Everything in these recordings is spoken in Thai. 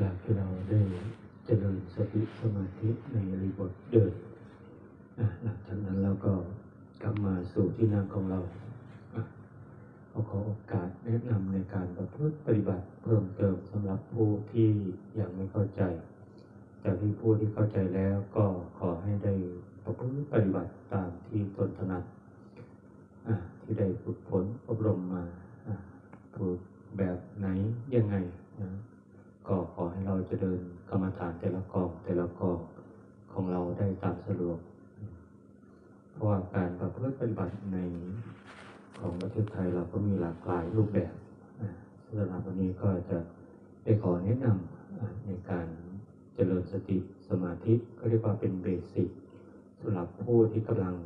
จากที่เราได้เจริญสติสมาธิในอริบทเดินหลังจากนั้นเราก็กลับมาสู่ที่นั่งของเราอะขอขอโอกาสแนะนำในการประพฤติปฏิบัติเพิ่มเติมสำหรับผู้ที่ยังไม่เข้าใจ แต่ที่ผู้ที่เข้าใจแล้วก็ขอให้ได้ประพฤติปฏิบัติตามที่ตนถนัดที่ได้ฝึกฝนอบรมมาอะฝึกแบบไหนยังไงนะก็ขอให้ เราเจะเดินกรรมฐานแต่ละกองแต่ละกองของเราได้ตามสะดวก เพราะว่าการประพฤติปฏิบัติในของประเทศไทยเราก็มีหลากหลายรูปแบบสำหรับวันนี้ก็จะได้ขอแนะนำในการเจริญสติสมาธิก็เรียกว่าเป็นเบสิกสำหรับผู้ที่กำลัง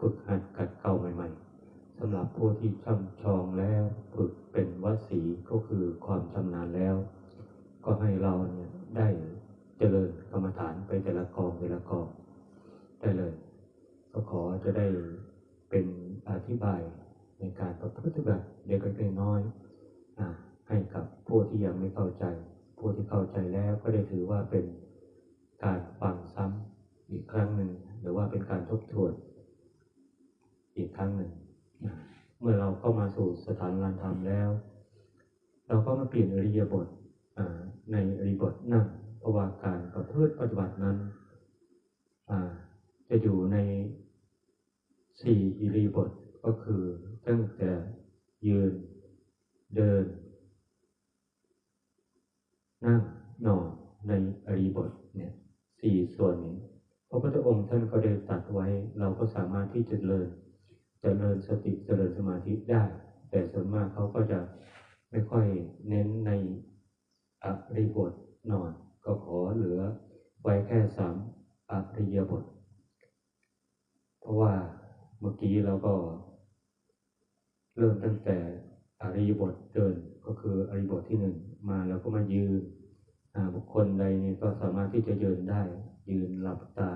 ฝึกหัดกัดเก่าใหม่ๆสำหรับผู้ที่ช่ำชองแล้วฝึกเป็นวสีก็คือความชำนาญแล้ว ก็ให้เราเนี่ยได้เจริญกรรมฐานไปแต่ละกองแต่ละกองได้เลย ก็ขอจะได้เป็นอธิบายในการประพฤติปฏิบัติเล็กๆน้อยๆอ่าให้กับผู้ที่ยังไม่เข้าใจ ผู้ที่เข้าใจแล้วก็ได้ถือว่าเป็นการฟังซ้ำอีกครั้งหนึ่งหรือว่าเป็นการทบทวนอีกครั้งหนึ่ง เมื่อเราเข้ามาสู่สถานงานธรรมแล้ว เราก็มาเปลี่ยนอริยบท ในอริบทนั่งเพราะว่าการประพฤติปฏิบัตินั้นจะอยู่ในสี่อิริบทก็คือตั้งแต่ยืนเดิน นั่งนอนในอริบทเนี่ยสี่ส่วนนี้พระพุทธองค์ท่านก็ได้ตัดไว้เราก็สามารถที่จะเจริญเจริญสติเจริญสมาธิได้ แต่ส่วนมากเขาก็จะไม่ค่อยเน้นใน อริบทนอนก็ขอเหลือไว้แค่สามอริยบท เพราะว่าเมื่อกี้เราก็ เริ่มตั้งแต่อริยบทเดินก็คืออริยบทที่หนึ่งมาแล้วก็มายืนอ่าบุคคลใดนี่ก็สามารถที่จะยืนได้ ยืนหลับตา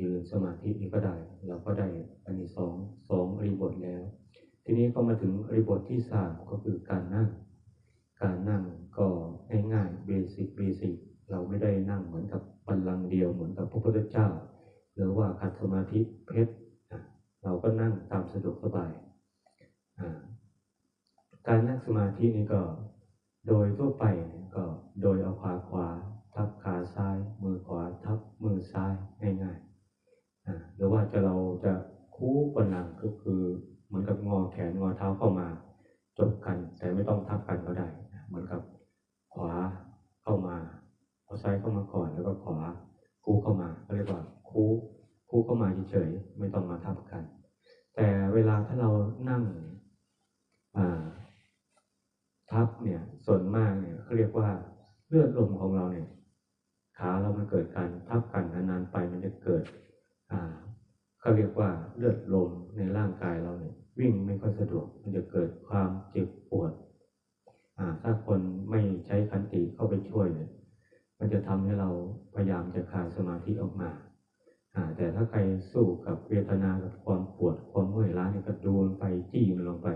ยืนสมาธินี่ก็ได้ เราก็ได้อันนี้สองสองอริยบทแล้ว ทีนี้ก็มาถึงอริยบทที่สามก็คือการนั่ง การนั่งก็ง่ายๆเบสิกเบสิกเราไม่ได้นั่งเหมือนกับบัลลังก์เดียวเหมือนกับพระพุทธเจ้า หรือว่าขัดสมาธิเพชรเราก็นั่งตามสะดวกสบาย การนั่งสมาธินี่ก็โดยทั่วไปก็โดยเอาขาขวา ทับขาซ้าย มือขวาทับมือซ้ายง่ายๆอ่าหรือว่าจะเราจะคู่บนหลังก็คือเหมือนกับงอแขนงอเท้าเข้ามาจบกันแต่ไม่ต้องทับกันก็ได้ เหมือนกับขวาเข้ามาเอาซ้ายเข้ามาก่อนแล้วก็ขวาคู่เข้ามาก็เรียกว่าคู่คู่เข้ามาเฉยๆไม่ต้องมาทับกัน แต่เวลาถ้าเรานั่งทับเนี่ยส่วนมากเนี่ยเขาเรียกว่าเลือดลมของเราเนี่ยขาเรามันเกิดการทับกันนานๆไปมันจะเกิดเขาเรียกว่าเลือดลมในร่างกายเราเนี่ยวิ่งไม่ค่อยสะดวกมันจะเกิดความเจ็บปวด ถ้าคนไม่ใช้ขันติเข้าไปช่วยเนี่ยมันจะทำให้เราพยายามจะคลายสมาธิออกมาอ่าแต่ถ้าใครสู้กับเวทนากับความปวดความเมื่อยล้าเนี่ยก็ดูลงไปจี้มันลงไป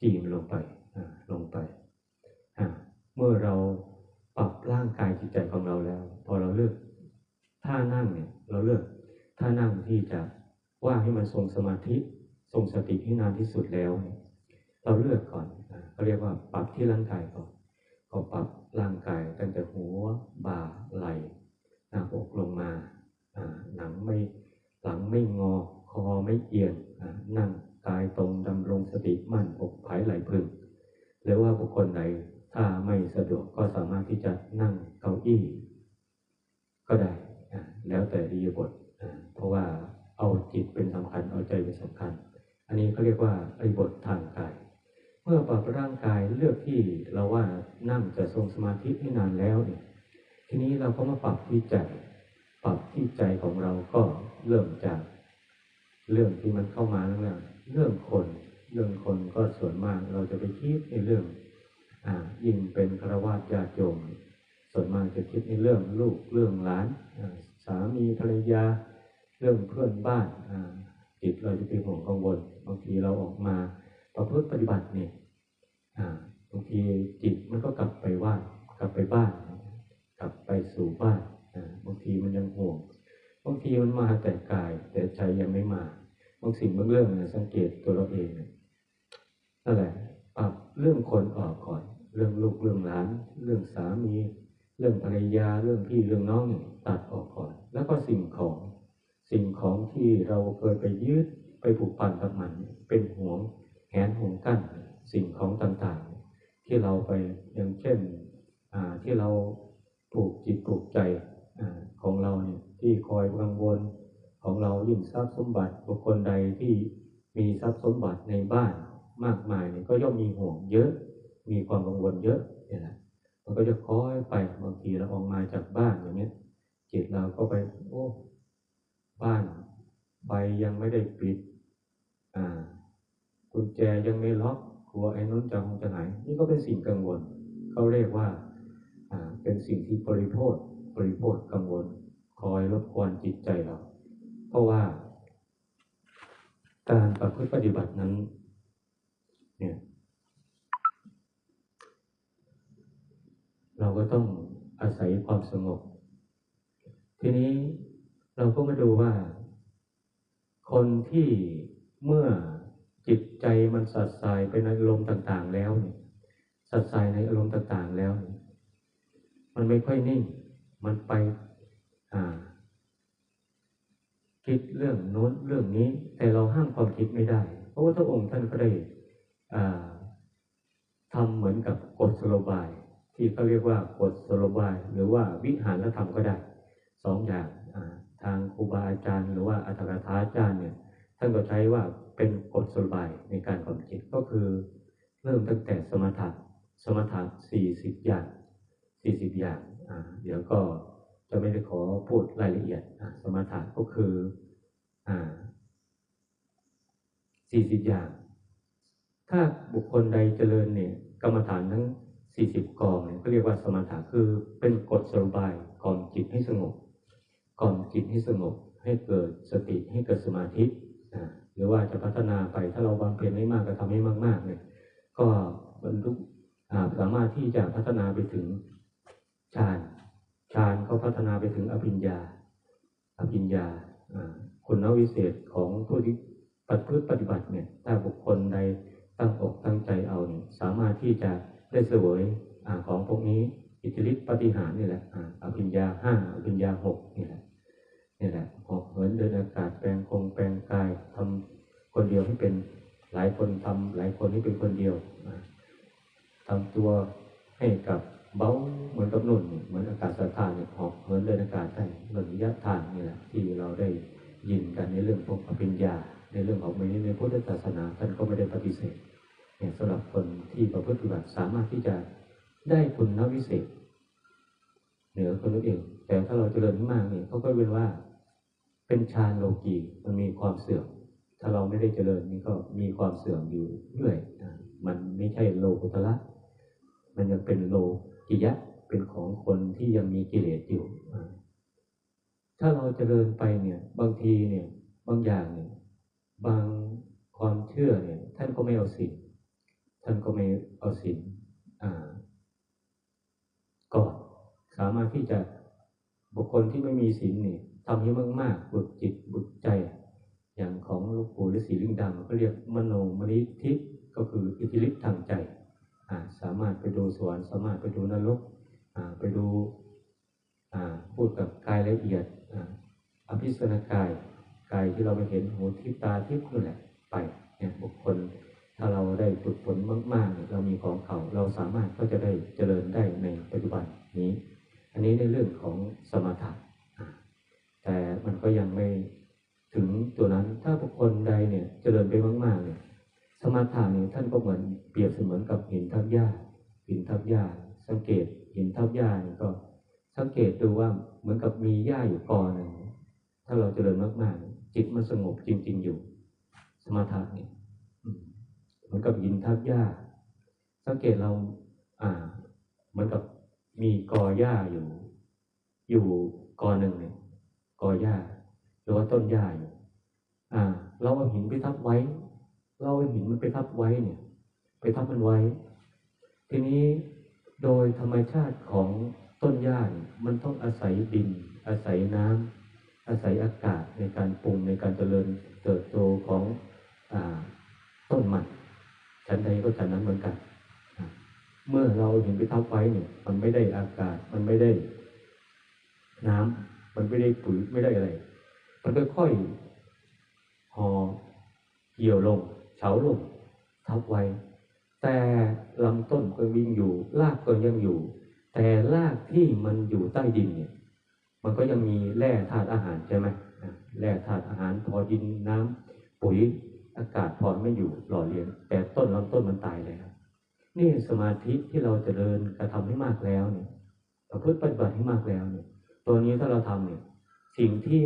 จี้มันลงไปอ่าลงไปอ่าเมื่อเราปรับร่างกายจิตใจของเราแล้ว พอเราเลือกท่านั่งเนี่ยเราเลือกท่านั่งที่จะว่าให้มันทรงสมาธิทรงสติให้นานที่สุดแล้วเนี่ยเราเลือกก่อน ที่ร่างกายก่อนก็ปรับร่างกายตั้งแต่หัวบ่าไหล่หน้าอกลงมาหนังไม่หลังไม่งอคอไม่เอียงนั่งกายตรงดำรงสติมั่นอกผายไหลพึงหรือว่าบุคคลใดถ้าไม่สะดวกก็สามารถที่จะนั่งเก้าอี้ ก็ได้แล้วแต่ดีบทเพราะว่าเอาจิตเป็นสำคัญเอาใจเป็นสำคัญ อันนี้เขาเรียกว่าไอ้บททางกาย เมื่อปรับร่างกายเลือกที่เราว่านั่งจะทรงสมาธิให้นานแล้วเนี่ยทีนี้เราก็มาปรับที่ใจปรับที่ใจของเราก็เริ่มจากเรื่องที่มันเข้ามาแล้วเนี่ยเรื่องคน เรื่องคนก็ส่วนมากเราจะไปคิดในเรื่องอ่ายิ่งเป็นคารวะญาติโยมส่วนมากจะคิดในเรื่องลูกเรื่องหลานสามีภรรยา เรื่องเพื่อนบ้านอ่าจิตเราจะเป็นห่วงกังวลบางทีเราออกมา ประพฤติปฏิบัติเนี่ยบางทีจิตมันก็กลับไปว่ากลับไปบ้าน กลับไปสู่บ้านบางทีมันยังห่วงบางทีมันมาแต่กายแต่ใจยังไม่มาบางสิ่งบางเรื่องเนี่ยสังเกตตัวเราเองนั่นแหละปรับเรื่องคนออกก่อน เรื่องลูกเรื่องหลาน เรื่องสามี เรื่องภรรยาเรื่องพี่เรื่องน้องตัดออกก่อน แล้วก็สิ่งของสิ่งของที่เราเคยไปยึดไปผูกพันกับมันเป็นห่วง แหนห่วงกั้นสิ่งของต่างๆ ที่เราไปอย่างเช่นที่เราปลูกจิตปลูกใจอของเราเนี่ยที่คอยกังวลของเรายิ่งทรัพย์สมบัติบุคคลใดที่มีทรัพย์สมบัติในบ้านมากมายเนี่ยก็ย่อมมีห่วงเยอะ มีความกังวลเยอะเนี่ยนะมันก็จะคอยไปบางทีเราออกมาจากบ้านอย่างเงี้ยจิตเราก็ไปโอ้บ้านใบยังไม่ได้ปิด แจยังไม่ล็อกกลัวไอ้นู้นจะคงจะไหน นี่ก็เป็นสิ่งกังวลเขาเรียกว่าอ่าเป็นสิ่งที่บริโภคบริโภคกังวล คอยรบกวนจิตใจเรา เพราะว่า การประพฤติปฏิบัตินั้น เนี่ยเราก็ต้องอาศัยความสงบ ทีนี้เราก็มาดูว่า คนที่เมื่อ จิตใจมันสัดสายไปในอารมณ์ต่างๆ แล้วเนี่ยสัดสายในอารมณ์ต่างๆ แล้วเนี่ยมันไม่ค่อยนิ่ง มันไปอ่าคิดเรื่องโน้นเรื่องนี้ แต่เราห้ามความคิดไม่ได้ เพราะว่าพระองค์ท่านก็ได้อ่าทำเหมือนกับกฎสโลบาย ที่เขาเรียกว่ากฎสโลบาย หรือว่าวิหารธรรมก็ได้สองอย่างทางครูบาอาจารย์ หรือว่าอัตถกถาอาจารย์เนี่ย ท่านก็ใช้ว่าเป็นกฎสบายในการความคิดก็คือ เริ่มตั้งแต่สมถะสมถะสี่สิบอย่างสี่สิบอย่างอ่าเดี๋ยวก็จะไม่ได้ขอพูดรายละเอียดสมถะก็คืออ่าสี่สิบอย่าง ถ้าบุคคลใดเจริญเนี่ยกรรมฐานทั้งสี่สิบกองเนี่ยก็เรียกว่าสมถะคือเป็นกฎสบายกล่อมจิตให้สงบกล่อมจิตให้สงบให้เกิดสติให้เกิดสมาธิ หรือว่าจะพัฒนาไปถ้าเราบำเพ็ญไม่มากก็ทำให้มากๆเนี่ยก็บรรลุสามารถที่จะพัฒนาไปถึงฌานฌานก็พัฒนาไปถึงอภิญญา อภิญญาคุณวิเศษของผู้ที่ปฏิพฤติปฏิบัติเนี่ยถ้าบุคคลใดตั้งอกตั้งใจเอาเนี่ยสามารถที่จะได้เสวยอของพวกนี้อิทธิฤทธิปฏิหารนี่แหละอ่าอภิญญาห้าอภิญญาหกนี่แหละ นี่แหละหอกเหินเดินอากาศแปลงคงแปลงกายทำคนเดียวให้เป็นหลายคนทำหลายคนให้เป็นคนเดียวอ่าทำตัวให้กับเบาเหมือนกับนุ่นเหมือนอากาศสถานเนี่ยหอกเหินเดินอากาศได้หล่นยะทานนี่แหละที่เราได้ยินกันในเรื่องพวกอภิญญา ในเรื่องของในในพุทธศาสนาท่านก็ไม่ได้ปฏิเสธเนี่ยสำหรับคนที่ประพฤติปฏิบัติสามารถที่จะได้คุณวิเศษ เหนือคนอื่นแต่ถ้าเราเจริญมากเนี่ยเขาก็เป็นว่า เป็นฌานโลกีมันมีความเสื่อม ถ้าเราไม่ได้เจริญนี่ก็มีความเสื่อมอยู่เรื่อยมันไม่ใช่โลกุตละ มันยังเป็นโลกิยะ เป็นของคนที่ยังมีกิเลสอยู่ ถ้าเราเจริญไปเนี่ย บางทีเนี่ย บางอย่างเนี่ย บางความเชื่อเนี่ย ท่านก็ไม่เอาศีลท่านก็ไม่เอาศีลอ่าก่อนสามารถที่จะบุคคลที่ไม่มีศีลเนี่ย ทำให้มากๆฝึกจิตฝึกใจ อย่างของลวงปู่ฤาษีลิงดำก็เรียกมโนมนิธิก็คืออิทธิฤทธิ์ทางใจสามารถไปดูสวรรค์สามารถไปดูนรกไปดูพูดกับกายละเอียดออภิสนากายกายที่เราไปเห็นหูทิพตาทิพนั่นแหละไปเนี่ยบุคคลถ้าเราได้ฝึกฝนมากๆ เรามีของเขาเราสามารถก็จะได้เจริญได้ในปัจจุบันนี้ อันนี้ในเรื่องของสมถะ แต่มันก็ยังไม่ถึงตัวนั้นถ้าบุคคลใดเนี่ยเจริญไปมากๆเนี่ยสมถะเนี่ยท่านก็เหมือนเปรียบเสมือนกับหินทับหญ้าหินทับหญ้าสังเกตหินทับหญ้าเนี่ยก็สังเกตดูว่าเหมือนกับมีหญ้าอยู่กอหนึ่งถ้าเราเจริญมากๆ จิตมันสงบจริง ๆ อยู่ สมถะเนี่ยมเหมือนกับหินทับหญ้า สังเกตเรา อ่า เหมือนกับมีกอหญ้าอยู่ อยู่กอหนึ่งเนี่ย กอหญ้าหรือว่าต้นหญ้าอยู่อ่า เราเอาหินไปทับไว้ เราเอาหินมันไปทับไว้เนี่ย ไปทับมันไว้ ทีนี้โดยธรรมชาติของต้นหญ้ามันต้องอาศัยดิน อาศัยน้ำอาศัยอากาศในการปรุงในการเจริญเติบโตของอต้นมันฉันใดก็ฉันนั้นเหมือนกัน เมื่อเราเห็นไปทับไว้เนี่ย มันไม่ได้อากาศ มันไม่ได้น้ำ มันไม่ได้ปุ๋ยไม่ได้อะไร มันค่อยๆห่อเกี่ยวลง เฉาลง ทับไว้ แต่ลำต้นก็วิ่งอยู่ รากก็ยังอยู่ แต่รากที่มันอยู่ใต้ดินเนี่ย มันก็ยังมีแร่ธาตุอาหารใช่ไหมแร่ธาตุอาหารพอดินน้ำปุ๋ยอากาศพอไม่อยู่หล่อเลี้ยงแต่ต้นลำต้นมันตายแล้วนี่สมาธิที่เราจเจริญกระทำให้มากแล้วเนี่ยประพฤติปฏิบัติให้มากแล้วเนี่ย ตัวนี้ถ้าเราทำเนี่ยสิ่งที่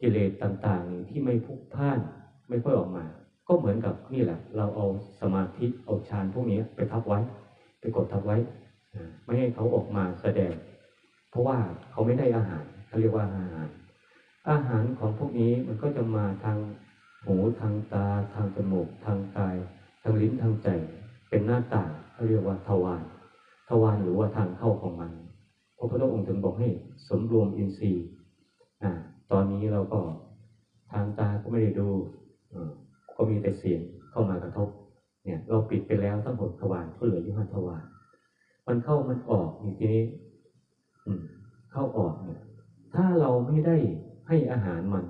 กิเลสต่างๆนี่ที่ไม่พุกพ่านไม่ค่อยออกมา ก็เหมือนกับนี่แหละ เราเอาสมาธิเอาฌานพวกนี้ไปทับไว้ ไปกดทับไว้ ไม่ให้เขาออกมาแสดง เพราะว่าเขาไม่ได้อาหารเขาเรียกว่าอาหาร อาหารของพวกนี้มันก็จะมาทางหูทางตา ทางจมูก ทางกาย ทางลิ้นทางใจ เป็นหน้าต่างเขาเรียกว่าทวารทวารหรือว่าทางเข้าของมัน พระพุทธองค์ถึงบอกให้สมรวมอินทรีย์ตอนนี้เราก็ทางตาก็ไม่ได้ดูก็มีแต่เสียงเข้ามากระทบเนี่ยเราปิดไปแล้วทั้งหมดทวารก็เหลืออยู่ห้าทวารมันเข้ามันออกอย่างทีนี้เข้าออกเนี่ยถ้าเราไม่ได้ให้อาหารมัน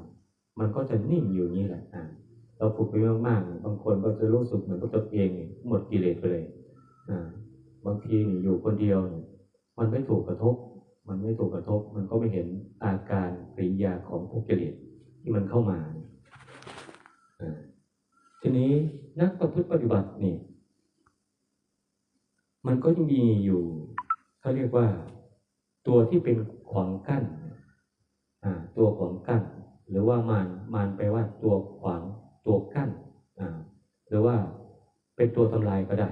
มันก็จะนิ่งอยู่นี้แหละอ่าเราฝึกไปมากๆบางคนก็จะรู้สึกเหมือนกับตัวเองเนี่ยหมดกิเลสไปเลยอ่าบางทีอยู่คนเดียวเนี่ย มันไม่ถูกกระทบ มันไม่ถูกกระทบ มันก็ไม่เห็นอาการกริยาของพวกกิเลสที่มันเข้ามาทีนี้นักประพฤติปฏิบัตินี่มันก็ยังมีอยู่เขาเรียกว่า ตัวที่เป็นขวางกั้นตัวขวางกั้น หรือว่ามารมารแปลว่าตัวขวางตัวกั้นหรือว่าเป็นตัวทำลายก็ได้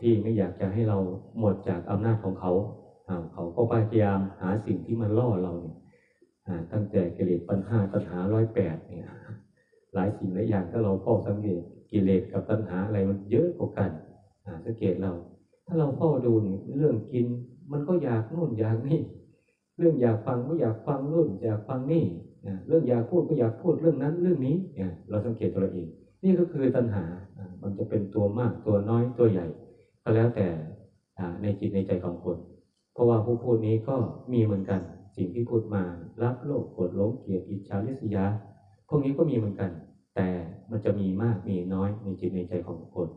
ที่ไม่อยากจะให้เราหมดจากอำนาจของเขาเขาก็พยายามหาสิ่งที่มันล่อเราเนี่ยตั้งแต่กิเลสปัญหาตัณหาร้อยแปดเนี่ยหลายสิ่งหลายอย่างถ้าเราเฝ้าสังเกตกิเลสกับตัณหาอะไรมันเยอะกว่ากันสังเกตเรา ถ้าเราเฝ้าดูนี่เรื่องกิน มันก็อยากนู่นอยากนี่ เรื่องอยากฟังก็อยากฟังนู่นอยากฟังนี่เรื่องอยากพูดก็อยากพูดเรื่องนั้นเรื่องนี้เนี่ยเราสังเกตตัวเอง นี่ก็คือตัณหา มันจะเป็นตัวมากตัวน้อยตัวใหญ่ ก็แล้วแต่อ่าใน จิตในใจของคน เพราะว่าผู้พูดนี้ก็มีเหมือนกัน สิ่งที่พูดมารักโลภโกรธหลงเกลียดอิจฉาริษยา พวกนี้ก็มีเหมือนกัน แต่มันจะมีมากมีน้อยในจิตในใจของคน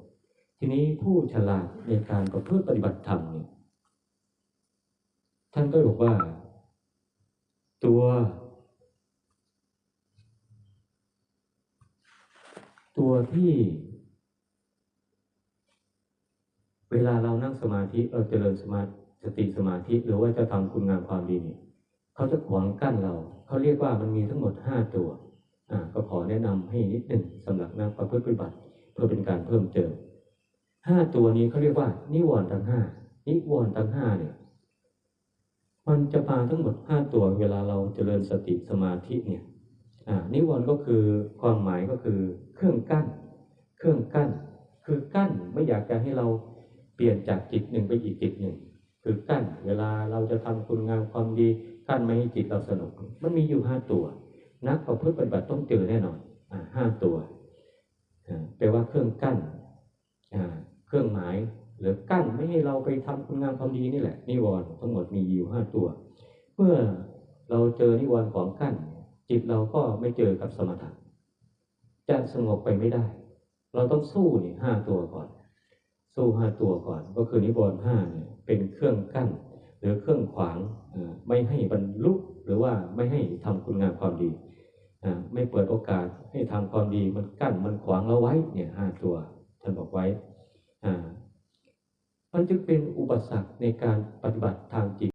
ทีนี้ผู้ฉลาดในการประพฤติปฏิบัติธรรมเนี่ยท่านก็บอกว่า ตัว ตัวที่ เวลาเรานั่งสมาธิเราเจริญสมาสติสมาธิหรือว่าจะทำคุณงามความดีเนี่ยเขาจะขวางกั้นเรา เขาเรียกว่ามันมีทั้งหมดห้าตัวอ่าก็ขอแนะนำให้นิดหนึ่งสำหรับนักประพฤติปฏิบัติ เพื่อเป็นการเพิ่มเติมห้าตัวนี้เขาเรียกว่า นิวรณ์ทั้งห้านิวรณ์ทั้งห้าเนี่ยมันจะมาทั้งหมดห้าตัวเวลาเราเจริญสติสมาธิเนี่ยอ่านิวรณ์ก็คือความหมายก็คือเครื่องกั้น เครื่องกั้น คือกั้นไม่อยากจะให้เรา เปลี่ยนจากจิตหนึ่งไปอีกจิตหนึ่ง คือกั้นเวลาเราจะทำคุณงามความดีกั้นไม่ให้จิตเราสนุก มันมีอยู่ห้าตัว นักประพฤติปฏิบัติต้องเจอแน่นอนห้าตัวแปลว่าเครื่องกั้นเครื่องหมายหรือกั้นไม่ให้เราไปทำคุณงามความดีนี่แหละนิวรณ์ทั้งหมดมีอยู่ห้าตัว เมื่อเราเจอนิวรณ์ของกั้น จิตเราก็ไม่เจอกับสมถะจะสงบไปไม่ได้ เราต้องสู้นี่ห้าตัวก่อน สู้ห้าตัวก่อน ก็คือนิวรณ์ห้าเนี่ยเป็นเครื่องกั้น หรือเครื่องขวางไม่ให้บรรลุหรือว่าไม่ให้ทำคุณงามความดี ไม่เปิดโอกาสให้ทำความดีมันกั้นมันขวางเราไว้เนี่ยห้าตัวท่านบอกไว้อ่ามันจึงเป็นอุปสรรคในการปฏิบัติทางจิต